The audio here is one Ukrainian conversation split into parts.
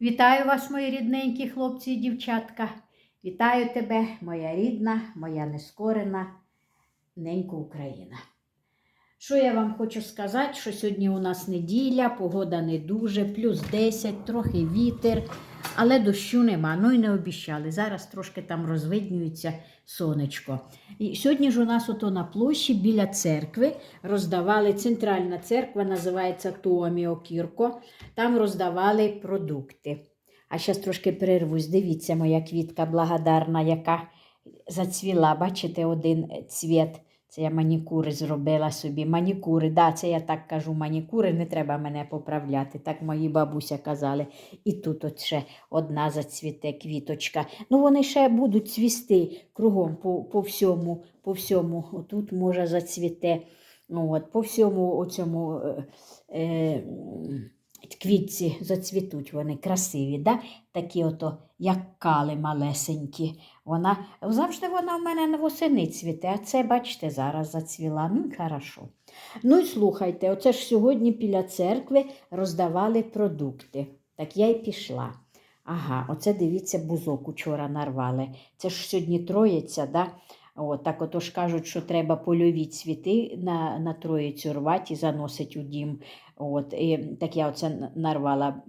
Вітаю вас, мої рідненькі хлопці і дівчатка. Вітаю тебе, моя рідна, моя нескорена ненька Україна. Що я вам хочу сказати, що сьогодні у нас неділя, погода не дуже, плюс 10, трохи вітер, але дощу нема, ну і не обіщали. Зараз трошки там розвиднюється сонечко. І сьогодні ж у нас ото на площі біля церкви роздавали, центральна церква називається Туоміо Кірко, там роздавали продукти. А зараз трошки перервусь. Дивіться, моя квітка благодарна, яка зацвіла. Бачите, один цвіт. Це я манікури зробила собі. Манікури, да, це я так кажу, манікури, не треба мене поправляти. Так мої бабуся казали. І тут от ще одна зацвіте квіточка. Ну, вони ще будуть цвісти кругом по, по всьому, по всьому. Отут може зацвіте. Ну, от, по всьому оцьому е, е, квітці зацвітуть вони красиві, да? такі ото, як кали малесенькі. Вона, завжди вона в мене восени цвіте, а це, бачите, зараз зацвіла. Ну, хорошо. Ну і слухайте, оце ж сьогодні біля церкви роздавали продукти. Так я й пішла. Ага, оце дивіться, бузок учора нарвали. Це ж сьогодні троїця, да? От, так ото ж кажуть, що треба польові цвіти на, на троїцю рвати і заносити у дім. От, і, так я оце нарвала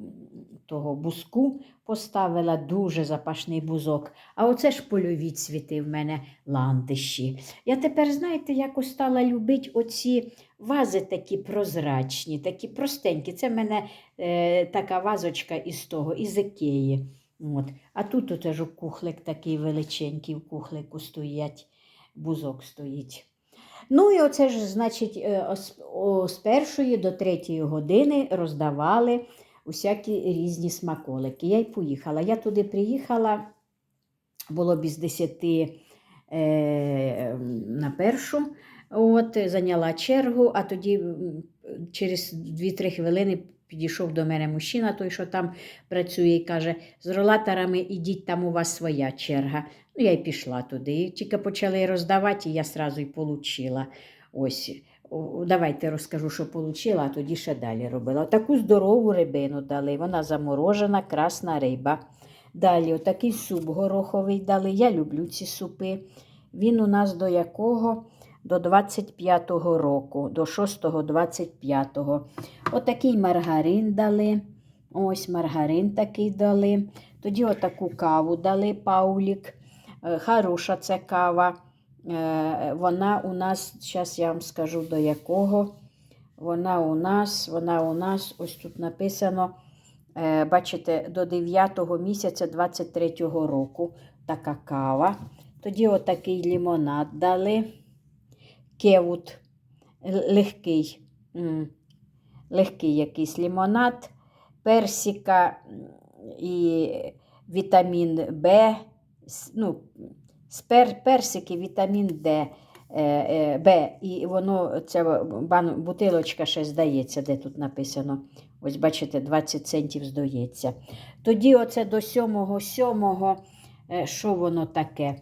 того бузку, поставила дуже запашний бузок. А оце ж польові цвіти в мене ландиші. Я тепер, знаєте, якось стала любити оці вази такі прозрачні, такі простенькі. Це в мене е, така вазочка із того, із Ікеї. От. А тут оце ж кухлик такий величенький, в кухлику стоять, бузок стоїть. Ну і оце ж, значить, е, з першої до третьої години роздавали усякі різні смаколики. Я й поїхала. Я туди приїхала, було без десяти е, на першу. От, зайняла чергу, а тоді через 2-3 хвилини підійшов до мене мужчина, той, що там працює, і каже: з ролаторами ідіть, там у вас своя черга. Ну, я й пішла туди. Тільки почали роздавати, і я одразу й получила. Ось. Давайте розкажу, що отримала, а тоді ще далі робила. Таку здорову рибину дали. Вона заморожена, красна риба. Далі отакий суп гороховий дали. Я люблю ці супи. Він у нас до якого? До 25-го року, до 6-го, 25-го. Отакий маргарин дали. Ось маргарин такий дали. Тоді отаку каву дали Паулік. Е, Хороша це кава. Е, Вона у нас, зараз я вам скажу до якого. Вона у нас, вона у нас, ось тут написано, е, бачите, до 9 місяця 23-го року така кава. Тоді отакий лімонад дали. Кевут легкий, легкий якийсь лімонад, персика і вітамін с- ну, персики, вітамін Д, е, е, Б, і воно, ця бутилочка ще здається, де тут написано. Ось бачите, 20 центів здається. Тоді оце до 7-7, е, що воно таке?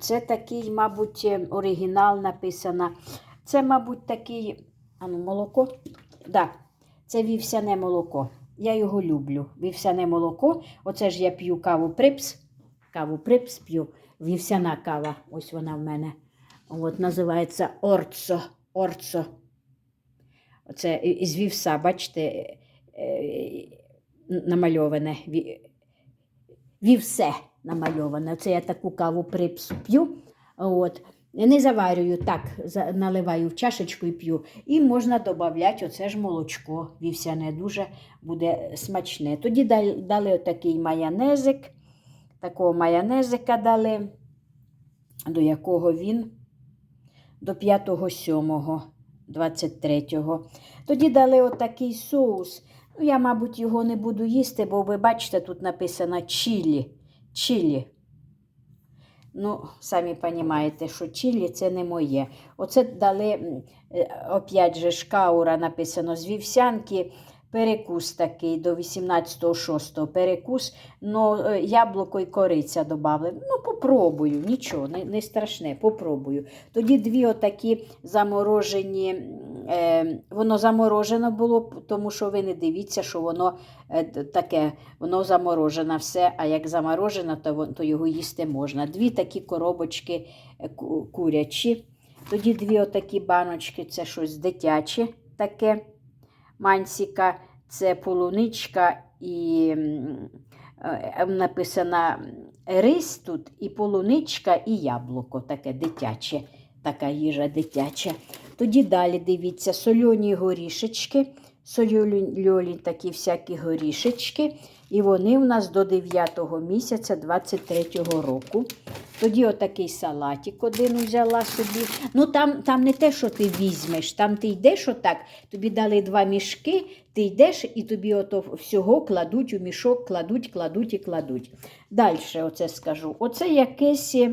Це такий, мабуть, оригінал написано. Це, мабуть, такий, а ну, молоко. Да, це вівсяне молоко. Я його люблю. Вівсяне молоко. Оце ж я п'ю каву припс. Каву припс п'ю. Вівсяна кава. Ось вона в мене. От називається Орцо. Орцо. Оце і- із вівса, бачите, е, е, намальоване. Вівсе намальоване. Це я таку каву припсу п'ю. От. Не заварюю, так, наливаю в чашечку і п'ю. І можна додати оце ж молочко вівсяне, дуже буде смачне. Тоді дали отакий майонезик, такого майонезика дали, до якого він до 5-7, 23-го. Тоді дали отакий соус. Ну, я, мабуть, його не буду їсти, бо ви бачите, тут написано чилі. Чилі. Ну, самі розумієте, що чилі це не моє. Оце дали, е, опять же, шкаура написано з вівсянки. Перекус такий до 18.06 перекус, ну яблуко і кориця додали. Ну, попробую, нічого, не, не страшне, попробую. Тоді дві отакі заморожені е, воно заморожено було, тому що ви не дивіться, що воно е, таке, воно заморожене все, а як заморожено, то, то його їсти можна. Дві такі коробочки е, курячі, тоді дві отакі баночки, це щось дитяче таке. Мансіка, це полуничка і е, написана рис тут, і полуничка, і яблуко таке дитяче, така їжа дитяча. Тоді далі дивіться, сольоні горішечки, сольоні такі всякі горішечки. І вони в нас до 9 місяця 23-го року. Тоді отакий салатик один взяла собі. Ну там, там не те, що ти візьмеш, там ти йдеш отак, тобі дали два мішки, ти йдеш і тобі ото всього кладуть у мішок, кладуть, кладуть і кладуть. Далі оце скажу. Оце якесь е,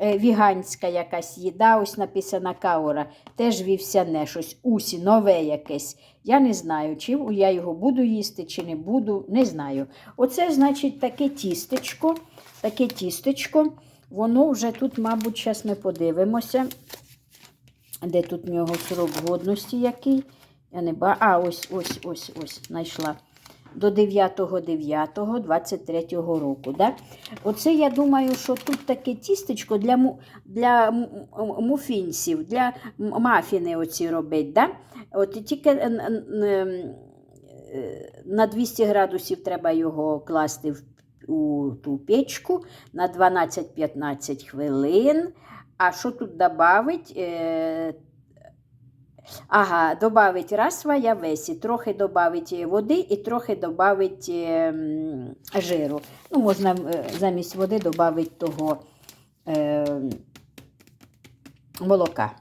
віганська якась їда, ось написана каура, теж вівсяне щось, усі, нове якесь. Я не знаю, чи я його буду їсти, чи не буду, не знаю. Оце, значить, таке тістечко, таке тістечко. Воно вже тут, мабуть, зараз ми подивимося, де тут в нього срок годності який. Я не ба... А, ось, ось, ось, ось, знайшла. До 9.9.23 року. Да? Оце я думаю, що тут таке тістечко для, для м- м- муфінців, для мафіни оці робить. Да? От тільки е, е, на 200 градусів треба його класти в у ту печку на 12-15 хвилин. А що тут додавить? Е, ага, додавить раз своя весі, трохи додавить води і трохи додавить е, жиру. Ну, можна е, замість води додати того е, молока.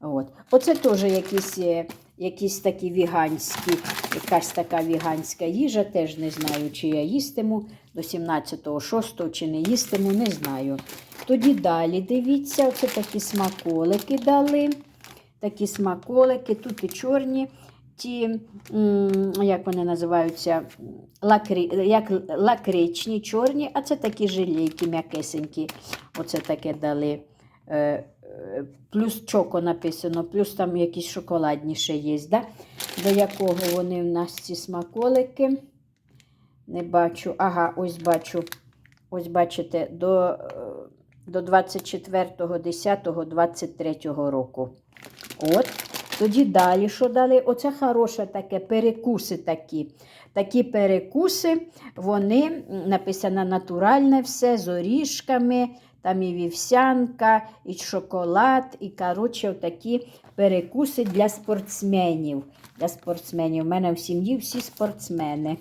От. Оце теж якісь, е, якісь такі віганські, якась така віганська їжа, теж не знаю, чи я їстиму до 17-го, 6 чи не їстиму, не знаю. Тоді далі дивіться, оце такі смаколики дали. Такі смаколики, тут і чорні, ті, як вони називаються, лакри, як лакричні, чорні, а це такі желейки м'якесенькі. Оце таке дали. Е, е, Плюс чоко написано, плюс там якісь шоколадні ще є. Да? До якого вони в нас ці смаколики? Не бачу. Ага, ось бачу. Ось бачите, до, е, до 24.10.23 року. От. Тоді далі, що дали? Оце хороше таке, перекуси такі. Такі перекуси, вони написано натуральне все з оріжками, там і вівсянка, і шоколад, і коротше, такі перекуси для спортсменів. Для спортсменів. У мене в сім'ї всі спортсмени.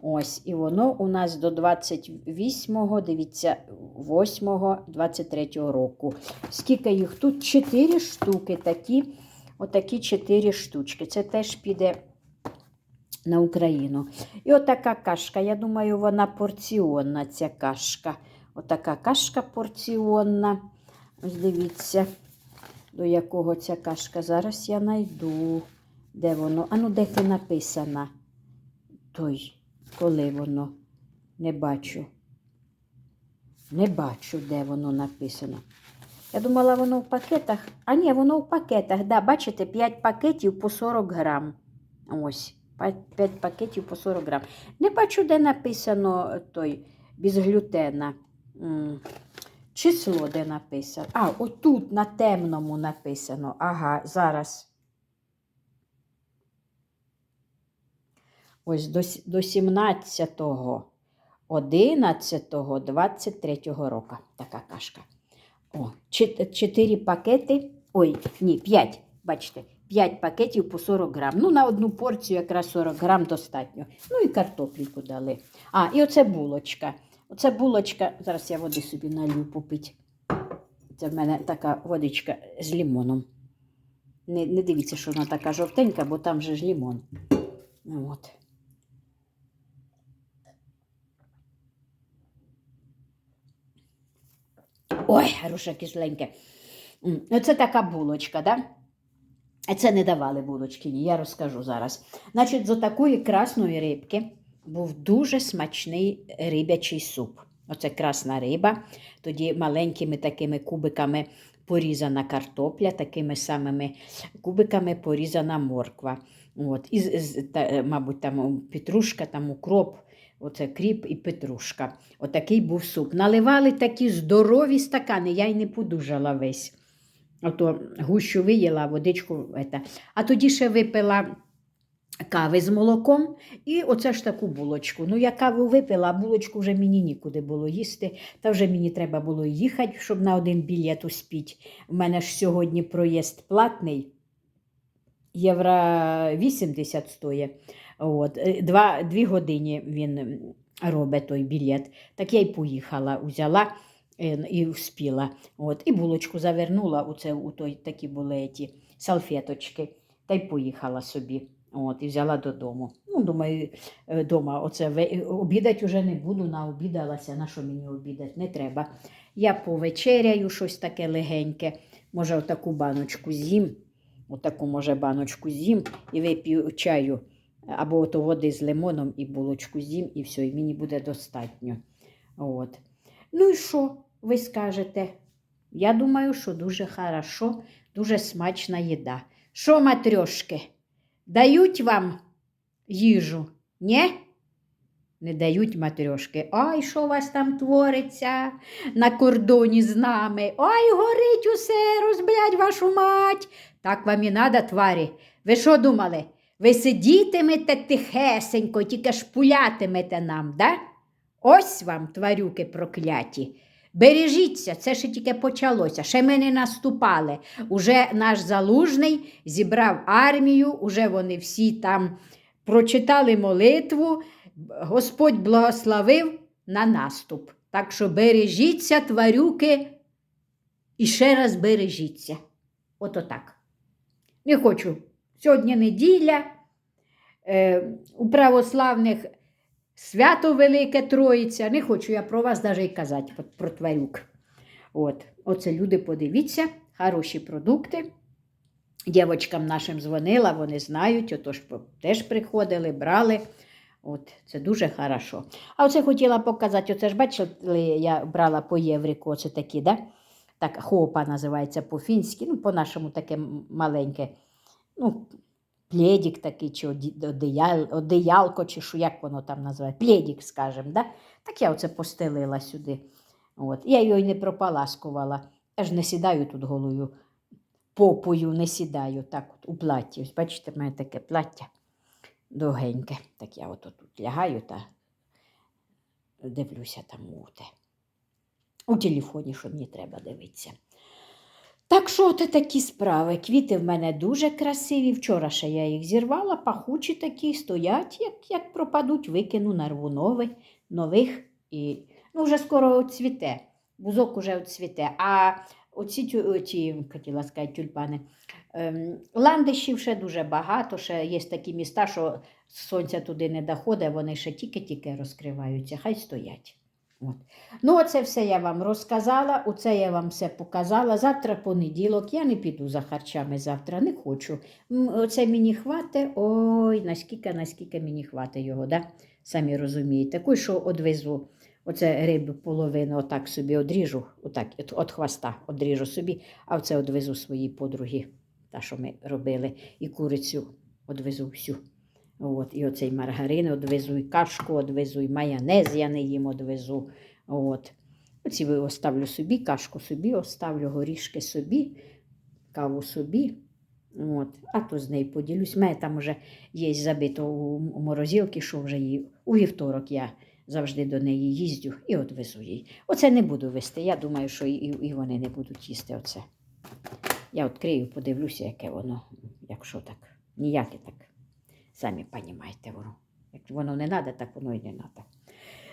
Ось, і воно у нас до 28-го, дивіться, 8-го, 23-го року. Скільки їх тут? Чотири штуки такі, отакі чотири штучки. Це теж піде на Україну. І отака кашка, я думаю, вона порціонна, ця кашка. Отака кашка порціонна. Ось дивіться, до якого ця кашка. Зараз я знайду. Де воно? А ну, де ти написана? Той, коли воно? Не бачу. Не бачу, де воно написано. Я думала, воно в пакетах. А ні, воно в пакетах. Да, бачите, 5 пакетів по 40 грам. Ось, 5 пакетів по 40 грам. Не бачу, де написано той без глютена. Число, де написано. А, отут на темному написано. Ага, зараз. Ось до, до 17-го, 11-го, 23-го року. Така кашка. О, чот- чотири пакети. Ой, ні, 5, бачите, 5 пакетів по 40 грам. Ну, на одну порцію якраз 40 грам достатньо. Ну і картопліку дали. А, і оце булочка. Оце булочка. Зараз я води собі налью попити. Це в мене така водичка з лимоном. Не, не дивіться, що вона така жовтенька, бо там же ж лимон. Ну, От. Ой, хороше кисленьке. М, Оце така булочка, да? Це не давали булочки, ні, я розкажу зараз. Значить, з отакої красної рибки був дуже смачний рибячий суп. Оце красна риба. Тоді маленькими такими кубиками порізана картопля, такими самими кубиками порізана морква. От, і, мабуть, там петрушка, там укроп, оце кріп і петрушка. Отакий був суп. Наливали такі здорові стакани, я й не подужала весь. Ото гущу виїла, водичку. Ета. А тоді ще випила кави з молоком і оце ж таку булочку. Ну, я каву випила, а булочку вже мені нікуди було їсти. Та вже мені треба було їхати, щоб на один білет успіть. У мене ж сьогодні проїзд платний. Євро 80 стоїть. От, е, два, дві години він робить той білет. Так я й поїхала, узяла е, і вспіла. От, і булочку завернула у, це, у той такі були салфеточки, та й поїхала собі. От, і взяла додому. Ну, думаю, е, дома оце обідать уже не буду, наобідалася, на що мені обідати, не треба. Я повечеряю щось таке легеньке, може, отаку баночку з'їм, отаку, може, баночку з'їм і вип'ю чаю, або ото води з лимоном і булочку з'їм, і все, і мені буде достатньо. От. Ну і що ви скажете? Я думаю, що дуже хорошо, дуже смачна їда. Що, матрьошки, дають вам їжу? Ні? Не дають матрьошки. Ой, що у вас там твориться на кордоні з нами? Ой, горить усе, розблять вашу мать. Так вам і надо, тварі. Ви що думали? Ви сидітимете тихесенько, тільки шпулятимете нам, да? Ось вам, тварюки прокляті. Бережіться, це ще тільки почалося. Ще ми не наступали. Уже наш залужний зібрав армію, уже вони всі там прочитали молитву. Господь благословив на наступ. Так що бережіться, тварюки, і ще раз бережіться. Ото так. Не хочу. Сьогодні неділя. Е, у православних свято Велике Троїця. Не хочу я про вас навіть і казати про- тварюк. От. Оце люди, подивіться, хороші продукти. Дівочкам нашим дзвонила, вони знають, отож теж приходили, брали. От, це дуже хорошо. А оце хотіла показати, оце ж бачили, я брала по єврику, оце такі, да? так, хопа називається по-фінськи, ну, по-нашому таке маленьке. Ну, пледік такий, чи одеял, одеялко, чи що, як воно там називається, пледік, скажімо, да? так я оце постелила сюди. От. Я його й не пропаласкувала. Я ж не сідаю тут голою попою, не сідаю так от у платі. Ось бачите, в мене таке плаття довгеньке. Так я от тут лягаю та дивлюся там у те. У телефоні, що мені треба дивитися. Так що от такі справи. Квіти в мене дуже красиві. Вчора ще я їх зірвала, пахучі такі, стоять, як, як пропадуть, викину, нарву нових, нових. І, ну, вже скоро цвіте. Бузок уже цвіте. А оці ті, хотіла сказати, тюльпани. Ем, ландишів ще дуже багато, ще є такі міста, що сонця туди не доходить, вони ще тільки-тільки розкриваються, хай стоять. От. Ну, оце все я вам розказала, оце я вам все показала. Завтра понеділок, я не піду за харчами завтра, не хочу. Оце мені хватить, ой, наскільки, наскільки мені хватить його, да? самі розумієте. Такий, що одвезу, оце рибу половину, отак собі одріжу, отак, от, хвоста одріжу собі, а оце одвезу своїй подругі, та, що ми робили, і курицю одвезу всю. От, і оцей маргарин одвезу, і кашку одвезу, і майонез я не їм одвезу. От. Оці оставлю собі, кашку собі оставлю, горішки собі, каву собі. От. А то з нею поділюсь. У мене там вже є забито у, морозилці, що вже її у вівторок я завжди до неї їздю і одвезу їй. Оце не буду вести. Я думаю, що і, і вони не будуть їсти оце. Я відкрию, подивлюся, яке воно, якщо так, ніяке так. Самі розумієте воно. Як воно не треба, так воно і не треба.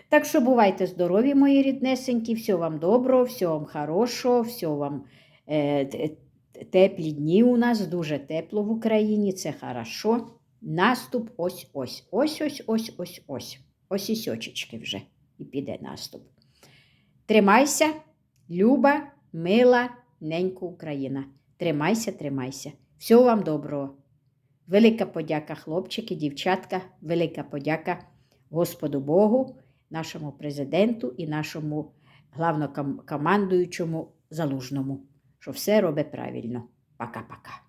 Так що бувайте здорові, мої ріднесенькі, всього вам доброго, всього вам хорошого, всього вам е, т- теплі дні у нас, дуже тепло в Україні, це хорошо. Наступ ось ось. Ось ось ось ось ось. Ось і сьочечки вже. І піде наступ. Тримайся, люба, мила, ненька Україна. Тримайся, тримайся. Всього вам доброго. Велика подяка, хлопчики, дівчатка, велика подяка Господу Богу, нашому президенту і нашому главнокомандуючому залужному, що все робить правильно. Пока-пока.